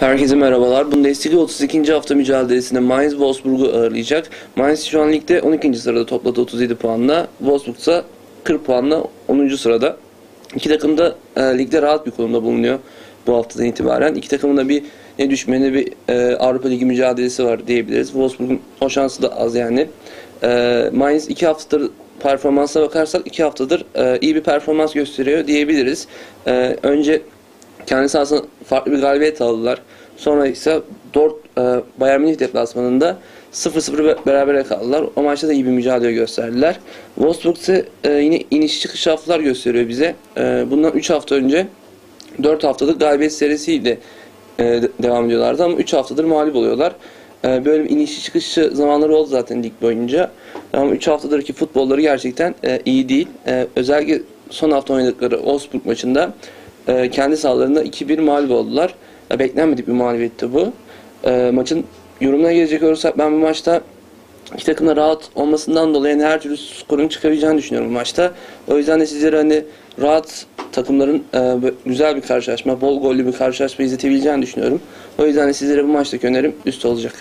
Herkese merhabalar. Bundesliga 32. hafta mücadelesinde Mainz Wolfsburg'u ağırlayacak. Mainz şu an ligde 12. sırada topladı 37 puanla. Wolfsburg ise 40 puanla 10. sırada. İki takım da e, ligde rahat bir konumda bulunuyor bu haftadan itibaren. İki takımın da bir ne düşme ne bir e, Avrupa Ligi mücadelesi var diyebiliriz. Wolfsburg'un o şansı da az yani. E, Mainz iki haftadır performansa bakarsak iki haftadır e, iyi bir performans gösteriyor diyebiliriz. E, önce kendi sahasına farklı bir galibiyet aldılar. Sonra ise Dort e, Bayern Münih deplasmanında 0-0 be- berabere kaldılar. O maçta da iyi bir mücadele gösterdiler. Wolfsburg ise e, yine iniş çıkış haftalar gösteriyor bize. E, bundan 3 hafta önce 4 haftalık galibiyet serisiyle e, de- devam ediyorlardı ama 3 haftadır mağlup oluyorlar. E, böyle bir inişi çıkışı zamanları oldu zaten lig boyunca. Ama 3 haftadır ki futbolları gerçekten e, iyi değil. E, özellikle son hafta oynadıkları Wolfsburg maçında e, kendi sahalarında 2-1 mağlup oldular. E, beklenmedik bir mağlubiyetti bu. E, maçın yorumuna gelecek olursak ben bu maçta iki takımın da rahat olmasından dolayı hani her türlü skorun çıkabileceğini düşünüyorum bu maçta. O yüzden de sizlere hani rahat takımların e, güzel bir karşılaşma, bol gollü bir karşılaşma izletebileceğini düşünüyorum. O yüzden de sizlere bu maçtaki önerim üst olacak.